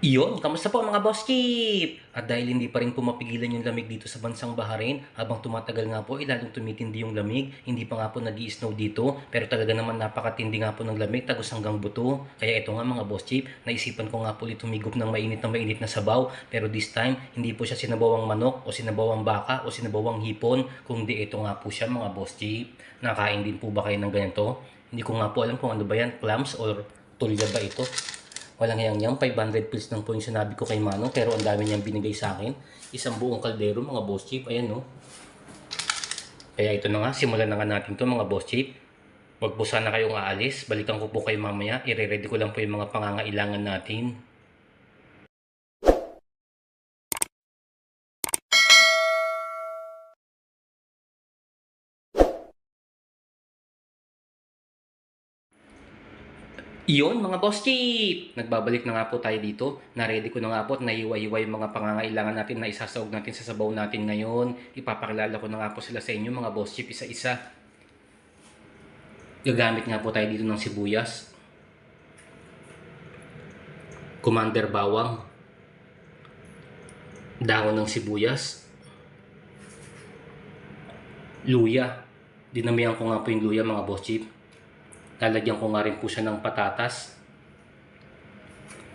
Iyon, kamusta po mga boss keep? At dahil hindi pa rin po mapigilan yung lamig dito sa bansang Bahrain, habang tumatagal nga po, eh, lalong tumitindi yung lamig. Hindi pa nga po nag snow dito, pero talaga naman napakatindi nga po ng lamig, tagos hanggang buto. Kaya ito nga mga boss keep, naisipan ko nga po ulit humigop ng mainit na mainit na sabaw. Pero this time, hindi po siya sinabawang manok, o sinabawang baka, o sinabawang hipon, kundi ito nga po siya mga boss keep. Nakain din po ba kayo ng ganito? Hindi ko nga po alam kung ano ba yan, clams or tulya ba ito? Walang yang yang 500 pills lang po yung sinabi ko kay Manong pero ang dami niyang binigay sa akin. Isang buong kaldero mga boss chief. Ayan no. Kaya ito na nga, simulan na nga natin to mga boss chief. Huwag po sana kayong aalis. Balikan ko po kayo mamaya. I-ready ko lang po yung mga pangangailangan natin. Iyon mga boss chief! Nagbabalik na nga po tayo dito. Na-ready ko na nga po at naiiwa-iwa yung mga pangangailangan natin na isasaog natin sa sabaw natin ngayon. Ipapakilala ko na nga po sila sa inyo mga boss chief isa-isa. Gagamit nga po tayo dito ng sibuyas. Commander bawang. Dahon ng sibuyas. Luya. Dinamihan ko nga po yung luya mga boss chief. Lalagyan ko nga rin po siya ng patatas.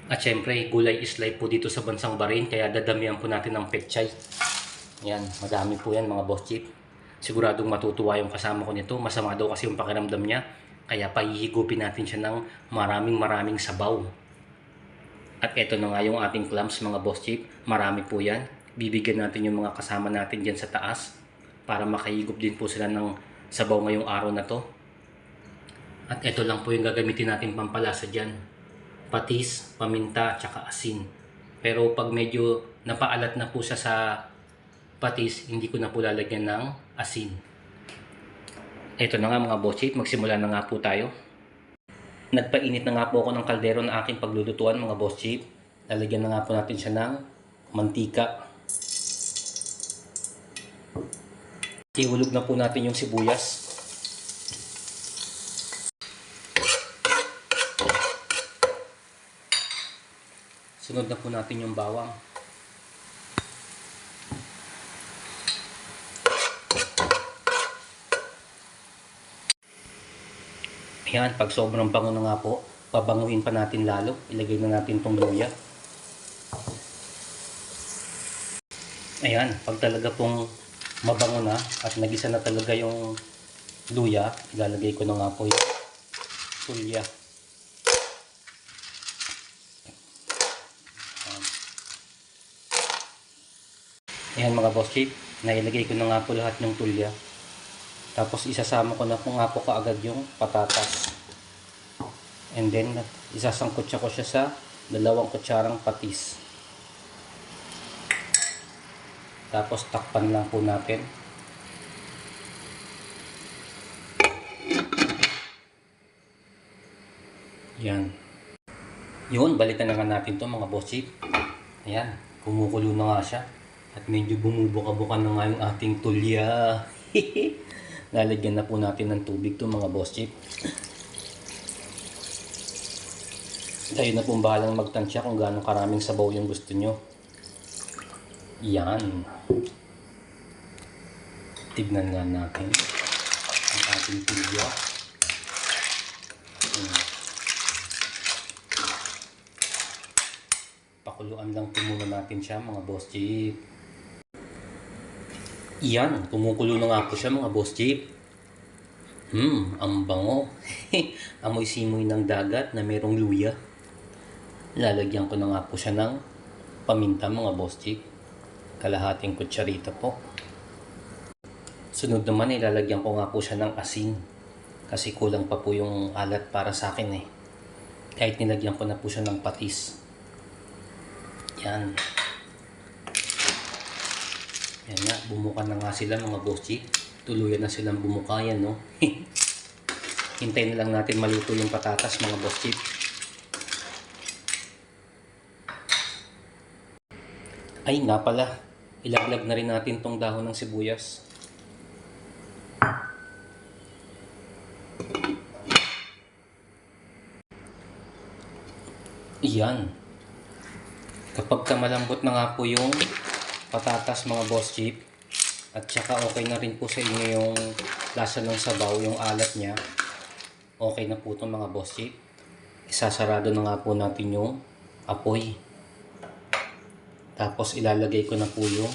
At syempre, gulay is life po dito sa bansang Bahrain, kaya dadamihan po natin ng pechay. Yan, madami po yan mga boss chief. Siguradong matutuwa yung kasama ko nito. Masama daw kasi yung pakiramdam niya. Kaya pahihigupin natin siya ng maraming maraming sabaw. At eto na nga yung ating clams mga boss chief. Marami po yan. Bibigyan natin yung mga kasama natin dyan sa taas para makahigop din po sila ng sabaw ngayong araw na to. At ito lang po yung gagamitin natin pampalasa dyan. Patis, paminta, tsaka asin. Pero pag medyo napaalat na po siya sa patis, hindi ko na po lalagyan ng asin. Ito na nga mga bochit, magsimula na nga po tayo. Nagpainit na nga po ako ng kaldero na aking paglulutuan mga boss. Lalagyan na nga po natin siya ng mantika. Ihulog na po natin yung sibuyas. Sunod na po natin yung bawang. Ayan, pag sobrang bango na nga po, pabanguhin pa natin lalo. Ilagay na natin tong luya. Ayan, pag talaga pong mabango na at nagisa na talaga yung luya, ilalagay ko na nga po yung tulya. Ayan mga boss chief, nailagay ko na nga po lahat ng tulya. Tapos isasama ko na po nga po kaagad yung patatas. And then isasangkot siya ko siya sa dalawang kutsarang patis. Tapos takpan lang po natin. Yan. Yun, balikan na nga natin to mga boss chief. Ayan, kumukulo na nga siya. At medyo bumubuka-buka na nga yung ating tulya. Lalagyan na po natin ng tubig to mga boss chief. Kayo na pong bahalang magtansya kung gaano karaming sabaw yung gusto nyo. Yan. Tignan nga natin ang ating tulya. Hmm. Pakuluan lang po muna natin siya mga boss chief. Yan, kumukulo na nga po siya mga boss jeep. Hmm, ang bango. Amoy simoy ng dagat na merong luya. Lalagyan ko na nga po siya ng paminta mga boss jeep. Kalahating kutsarita po. Sunod naman ilalagyan ko nga po siya ng asin. Kasi kulang pa po yung alat para sa akin eh. Kahit nilagyan ko na po siya ng patis. Yan. Yan nga, bumuka na nga sila mga boss G. Tuluyan na silang bumuka yan, no? Hintayin na lang natin maluto yung patatas mga boss G. Ay nga pala, ilaglag na rin natin tong dahon ng sibuyas. Iyan. Kapag ka malambot na nga po yung patatas mga boss jeep at saka okay na rin po sa inyo yung lasa ng sabaw, yung alat niya. Okay na po itong mga boss jeep isasarado na nga po natin yung apoy. Tapos ilalagay ko na po yung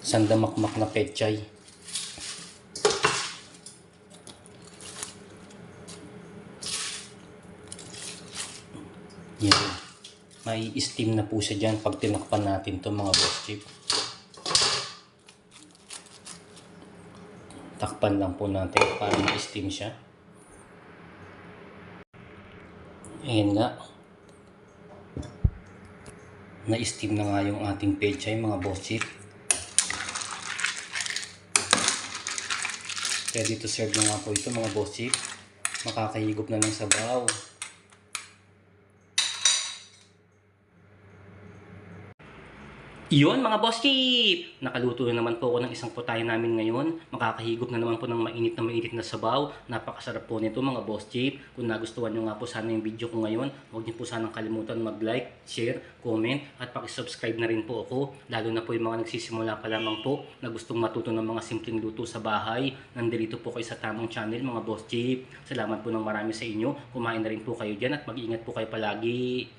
sandamakmak na pechay yan may steam na po siya dyan pag tinakpan natin to mga boss chip. Takpan lang po natin para ma-steam siya. Ayan nga. Na-steam na nga yung ating pechay mga boss chip. Ready to serve na nga po ito mga boss chip. Makakahigop na ng sabaw. Iyon mga boss chip! Nakaluto na naman po ako ng isang putahe namin ngayon. Makakahigop na naman po ng mainit na mainit na sabaw. Napakasarap po nito mga boss chip. Kung nagustuhan nyo nga po sana yung video ko ngayon, huwag niyo po sanang kalimutan mag-like, share, comment, at pakisubscribe na rin po ako. Lalo na po yung mga nagsisimula pa lamang po na gustong matuto ng mga simpleng luto sa bahay. Nandito po kayo sa tamang channel mga boss chip. Salamat po ng marami sa inyo. Kumain na rin po kayo dyan at mag-ingat po kayo palagi.